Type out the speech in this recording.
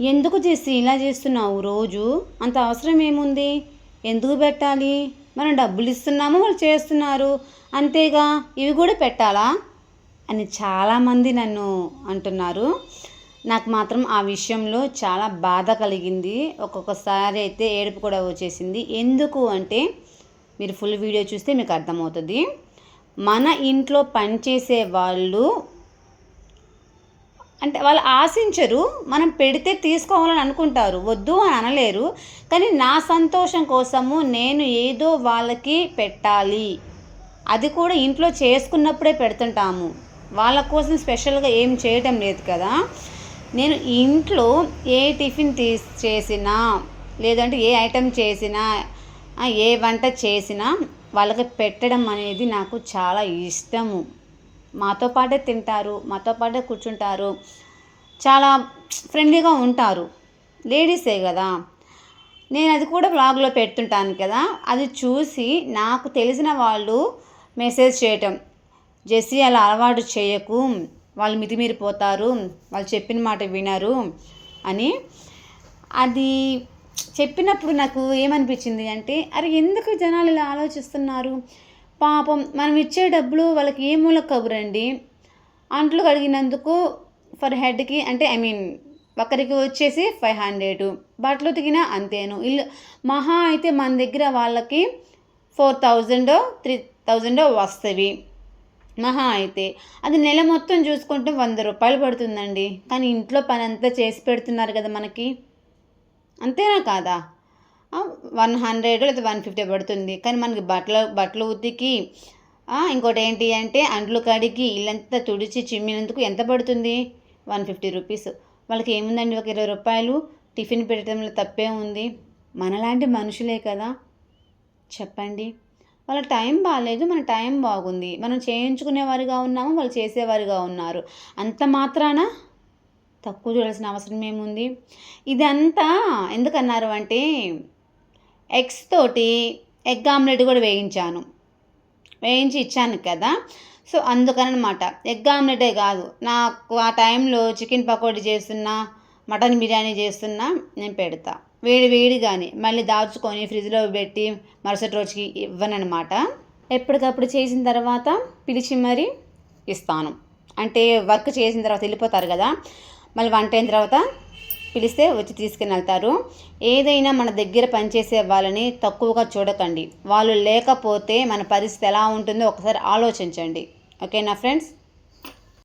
ఎందుకు చేసి ఇలా చేస్తున్నావు రోజు? అంత అవసరం ఏముంది ఎందుకు పెట్టాలి? మనం డబ్బులు ఇస్తున్నాము వాళ్ళు చేస్తున్నారు. అంతేగా ఇవి కూడా పెట్టాలా? అని చాలామంది నన్ను అంటున్నారు. నాకు మాత్రం ఆ విషయంలో చాలా బాధ కలిగింది. ఒక్కొక్కసారి అయితే ఏడుపు కూడా వచ్చేసింది. ఎందుకు అంటే మీరు ఫుల్ వీడియో చూస్తే మీకు అర్థమవుతుంది. మన ఇంట్లో పనిచేసే వాళ్ళు అంటే వాళ్ళు ఆశించరు మనం పెడితే తీసుకోవాలని అనుకుంటారు వద్దు అని అనలేరు కానీ నా సంతోషం కోసము నేను ఏదో వాళ్ళకి పెట్టాలి. అది కూడా ఇంట్లో చేసుకున్నప్పుడే పెడుతుంటాము. వాళ్ళ కోసం స్పెషల్గా ఏం చేయటం లేదు కదా. నేను ఇంట్లో ఏ టిఫిన్ తీసి చేసినా లేదంటే ఏ ఐటెం చేసినా ఏ వంట చేసినా వాళ్ళకి పెట్టడం అనేది నాకు చాలా ఇష్టము. మాతో పాటే తింటారు మాతో పాటే కూర్చుంటారు. చాలా ఫ్రెండ్లీగా ఉంటారు. లేడీసే కదా. నేను అది కూడా బ్లాగ్లో పెడుతుంటాను కదా. అది చూసి నాకు తెలిసిన వాళ్ళు మెసేజ్ చేయటం. జెస్సీ అలా అలవాటు చేయకు వాళ్ళు మితిమీరిపోతారు వాళ్ళు చెప్పిన మాట వినరు అని. అది చెప్పినప్పుడు నాకు ఏమనిపించింది అంటే అరే ఎందుకు జనాలు ఇలా ఆలోచిస్తున్నారు? పాపం మనం ఇచ్చే డబ్బులు వాళ్ళకి ఏ మూల కబురండి? అంట్లు కడిగినందుకు ఫర్ హెడ్కి అంటే ఐ మీన్ ఒకరికి వచ్చేసి ఫైవ్ హండ్రెడ్ బట్టలు ఉతికినా అంతేను. ఇల్లు మహా అయితే మన దగ్గర వాళ్ళకి ఫోర్ థౌజండో త్రీ థౌజండో వస్తవి. మహా అయితే. అది నెల మొత్తం చూసుకుంటే వంద రూపాయలు పడుతుందండి. కానీ ఇంట్లో పని అంతా చేసి పెడుతున్నారు కదా మనకి. అంతేనా కాదా? వన్ హండ్రెడ్ లేదా వన్ ఫిఫ్టీ పడుతుంది. కానీ మనకి బట్టలు బట్టలు ఉతికి ఇంకోటి ఏంటి అంటే అంట్లు కడిగి ఇల్లంతా తుడిచి చిమ్మినందుకు ఎంత పడుతుంది? One fifty rupees. వాళ్ళకి ఏముందండి? ఒక ఇరవై రూపాయలు టిఫిన్ పెట్టడంలో తప్పే ఉంది. మనలాంటి మనుషులే కదా? చెప్పండి. వాళ్ళ టైం బాగాలేదు మన టైం బాగుంది. మనం చేయించుకునేవారిగా ఉన్నాము. వాళ్ళు చేసేవారిగా ఉన్నారు. అంత మాత్రాన తక్కువ చూడాల్సిన అవసరం ఏముంది? ఇదంతా ఎందుకన్నారు అంటే ఎగ్స్ తోటి ఎగ్ ఆమ్లెట్ కూడా వేయించాను. వేయించి ఇచ్చాను కదా. సో అందుకనమాట. ఎగ్ ఆమ్లెటే కాదు. నాకు ఆ టైంలో చికెన్ పకోడీ చేస్తున్నా మటన్ బిర్యానీ చేస్తున్నా నేను పెడతా. వేడి వేడి కానీ మళ్ళీ దాచుకొని ఫ్రిడ్జ్లో పెట్టి మరుసటి రోజుకి ఇవ్వనమాట ఎప్పటికప్పుడు చేసిన తర్వాత పిలిచి మరీ ఇస్తాను. అంటే వర్క్ చేసిన తర్వాత వెళ్ళిపోతారు కదా. మళ్ళీ వంట అయిన తర్వాత పిలిస్తే వచ్చి తీసుకుని వెళ్తారు ఏదైనా మన దగ్గర పనిచేసే వాళ్ళని తక్కువగా చూడకండి. వాళ్ళు లేకపోతే మన పరిస్థితి ఎలా ఉంటుందో ఒకసారి ఆలోచించండి. ఓకేనా ఫ్రెండ్స్?